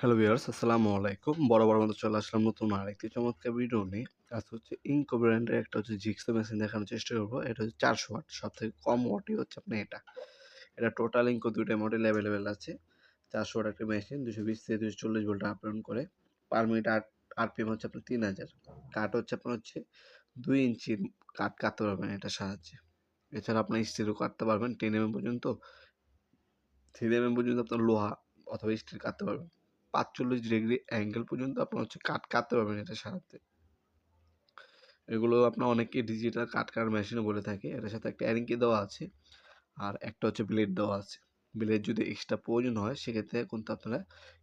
Hello viewers আসসালামু আলাইকুম। বড় বড় মতো চলে আসলাম নতুন আরেকটি চমৎকার ভিডিও নিয়ে। আজ হচ্ছে ইনকো ব্র্যান্ডের একটা হচ্ছে জিক্সো মেশিন দেখানোর চেষ্টা করব। এটা হচ্ছে চারশো ওয়াট সব থেকে কম ওয়াটই হচ্ছে আপনার এটা। এটা টোটাল ইনকো দুইটা মডেল অ্যাভেলেবেল আছে। চারশো ওয়াট একটা মেশিন দুশো বিশ থেকে দুশো চল্লিশ ভোল্ট আপ করে। পার মিনিট আট আরপিএম হচ্ছে আপনার তিন হাজার। কাট হচ্ছে আপনার হচ্ছে দুই ইঞ্চির কাট কাটতে পারবেন এটার সাহায্যে। এছাড়া আপনার স্টিলও কাটতে পারবেন। টেন এম পর্যন্ত থ্রি এম পর্যন্ত আপনার লোহা অথবা স্টিল কাটতে পারবেন। পাঁচচল্লিশ ডিগ্রি অ্যাঙ্গেল পর্যন্ত আপনার হচ্ছে কাট কাটতে পারবেন এটার সাহায্যে এগুলো আপনার অনেকে ডিজিটাল কাট কাটার মেশিনও বলে থাকে, এটার সাথে একটা অ্যারিঙ্কি দেওয়া আছে আর একটা হচ্ছে ব্লেড দেওয়া আছে। ব্লেড যদি এক্সট্রা প্রয়োজন হয়, সেক্ষেত্রে কিন্তু আপনারা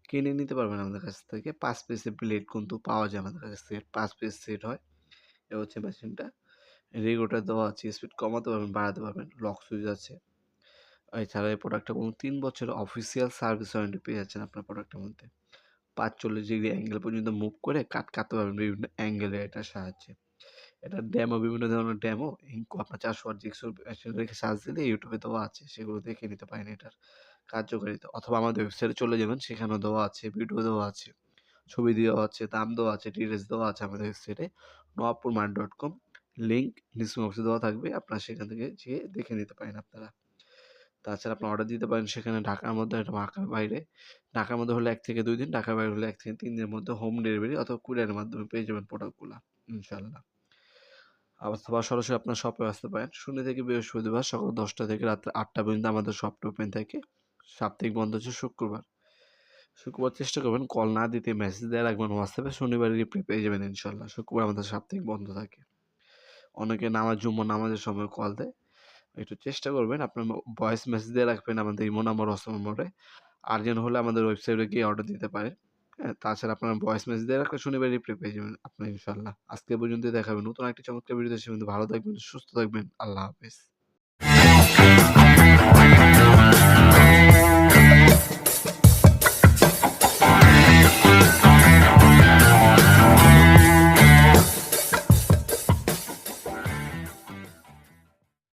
কিনে নিতে পারবেন আমাদের কাছ থেকে। পাঁচ পিসের ব্লেড কিন্তু পাওয়া যায় আমাদের কাছ থেকে, পাঁচ পিস সেট হয়। এ হচ্ছে মেশিনটা রেগুলেটার দেওয়া আছে স্পিড কমাতে পারবেন, বাড়াতে পারবেন লক সুইচ আছে। এছাড়া এই প্রোডাক্টটা কোনো তিন বছরের অফিসিয়াল সার্ভিস ওয়ারেন্টি পেয়ে যাচ্ছেন আপনার প্রোডাক্টের মধ্যে। পাঁচচল্লিশ ডিগ্রি অ্যাঙ্গেল পর্যন্ত মুভ করে কাট কাটতে পারবেন বিভিন্ন অ্যাঙ্গেলে এটার সাহায্যে। এটা ড্যামো বিভিন্ন ধরনের ড্যামো ইঙ্কো আপনার চারশো ওয়াট জিক্সো রেখে সার্চ দিলে ইউটিউবে দেওয়া আছে, সেগুলো দেখে নিতে পারেন, এটার কার্যকারিতা। অথবা আমাদের ওয়েবসাইটে চলে যাবেন, সেখানেও দেওয়া আছে ভিডিও দেওয়া আছে, ছবি দেওয়া আছে, দাম দেওয়া আছে ডিটেলস দেওয়া আছে আমাদের ওয়েবসাইটে Nawabpur mart dot com link description বক্সে দেওয়া থাকবে, আপনারা সেখান থেকে যেয়ে দেখে নিতে পারেন আপনারা। তাছাড়া আপনি অর্ডার দিতে পারেন সেখানে ঢাকার মধ্যে ঢাকার বাইরে। ঢাকার মধ্যে হলে এক থেকে দুই দিন ঢাকার বাইরে হলে এক থেকে তিন দিনের মধ্যে হোম ডেলিভারি অথবা কুরিয়ারের মাধ্যমে পেয়ে যাবেন প্রোডাক্টগুলো ইনশাল্লাহ অথবা সরাসরি আপনার শপে আসতে পারেন। শূন্য থেকে বৃহস্পতিবার সকাল দশটা থেকে রাত্রে আটটা পর্যন্ত আমাদের শপটা ওপেন থাকে। সাপ্তাহিক বন্ধ হচ্ছে শুক্রবার। শুক্রবার চেষ্টা করবেন কল না দিতে মেসেজ দেওয়া রাখবেন হোয়াটসঅ্যাপে শনিবারে রিপ্লাই পেয়ে যাবেন ইনশাল্লাহ শুক্রবার আমাদের সাপ্তাহিক বন্ধ থাকে। অনেকে নামাজ জুম্মা নামাজের সময় কল দেয়। একটু চেষ্টা করবেন। আপনার ভয়েস মেসেজ দিয়ে রাখবেন আমাদের ইমো নাম্বার অসম নম্বরে আর্জেন্ট হলে আমাদের ওয়েবসাইটে গিয়ে অর্ডার দিতে পারেন। হ্যাঁ তাছাড়া আপনার ভয়েস মেসেজ দিয়ে রাখলে শনিবার রিপ্লাই পেয়ে যাবেন আপনার ইনশাল্লাহ আজকে পর্যন্ত দেখাবেন নতুন একটি চমৎকার ভিডিও সে ভালো থাকবেন, সুস্থ থাকবেন। আল্লাহ হাফিজ।